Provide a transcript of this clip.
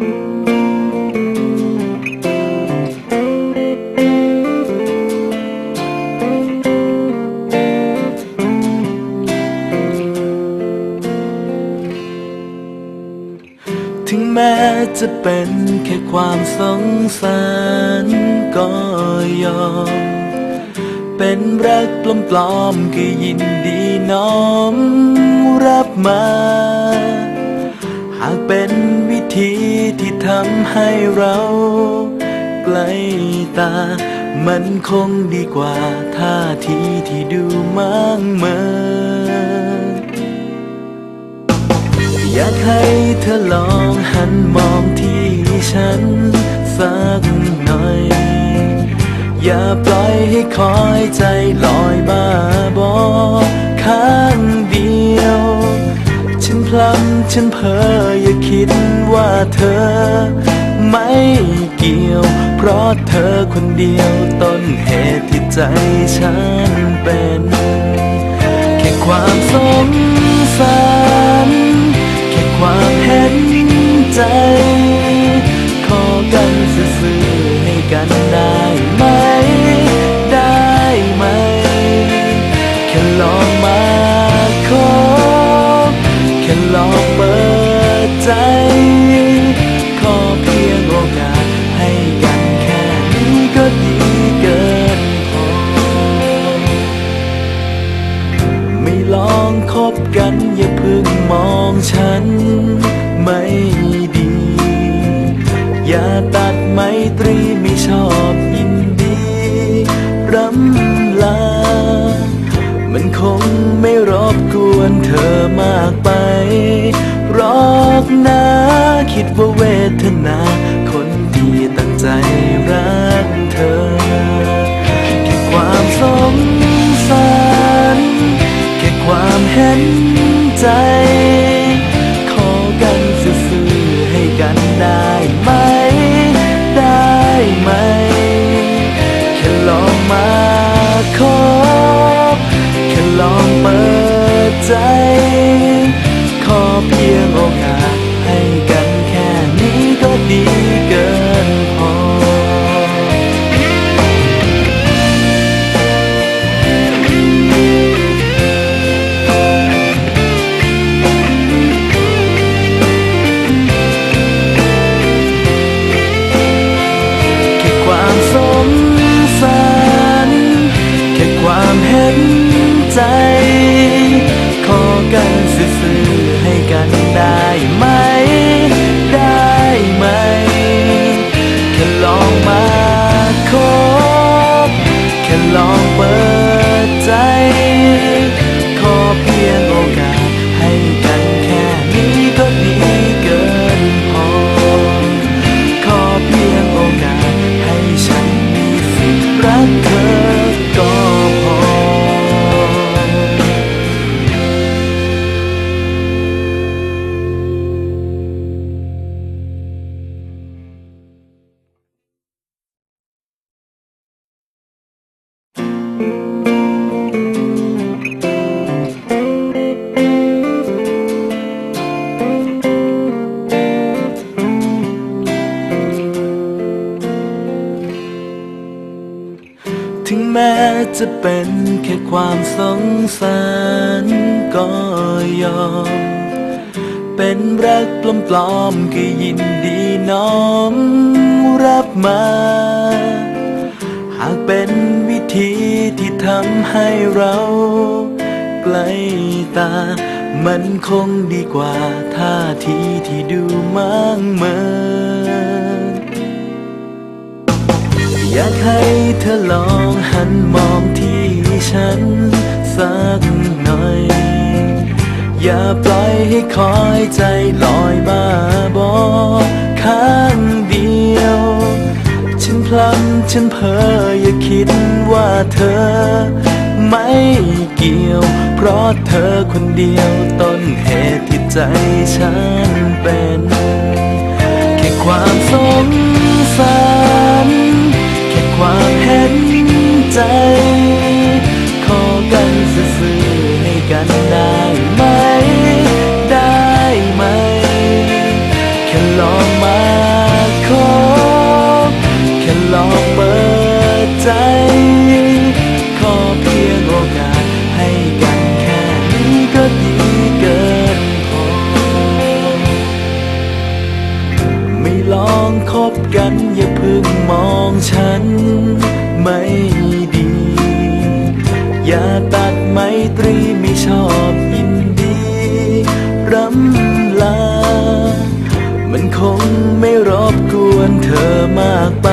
ถึงแม้จะเป็นแค่ความสงสารก็ยอม เป็นรักปลอมๆก็ยินดีน้อมรับมา หากเป็นวิธีที่ทำให้เราใกล้ตา มันคงดีกว่าท่าทีที่ดูมั่งเมินอยากให้เธอลองหันมองที่ฉันสักหน่อย อย่าปล่อยให้คอยใจลอยบ้าบอข้างเดียว ฉันพลั้ำฉันเพ้อ อย่าคิดว่าเธอ ไม่เกี่ยว เพราะเธอคนเดียวต้นเหตุที่ใจฉันเป็น แค่ความสงสาร แค่ความเห็นใจ อย่าตัดไมตรีไม่ชอบยินดีรำลา มันคงไม่รบกวนเธอมากไปหรอกนะคิดว่าเวทนา ลองเปิดใจ ขอเพียงโอกาสให้ ลองมา ถึงแม้จะเป็นแค่ความสงสารก็ยอม เป็นรักปลอมๆก็ยินดีน้อมรับมา หากเป็นวิธี ที่ทำให้เราใกล้ตา มันคงดีกว่าท่าทีที่ดูมั่งเมินอยากให้เธอลองหันมองที่ฉันสักหน่อย อย่าปล่อยให้คอยใจลอยบ้าบอข้างเดียว พลันฉันเพ้ออย่าคิดว่าเธอ ไม่เกี่ยว เพราะเธอคนเดียวต้นเหตุที่ใจฉันเป็น แค่ความสงสารแค่ความเห็นใจ อย่าพึ่งมองฉันไม่ดี อย่าตัดไมตรีไม่ชอบยินดีรำลา มันคงไม่รบกวนเธอมากไป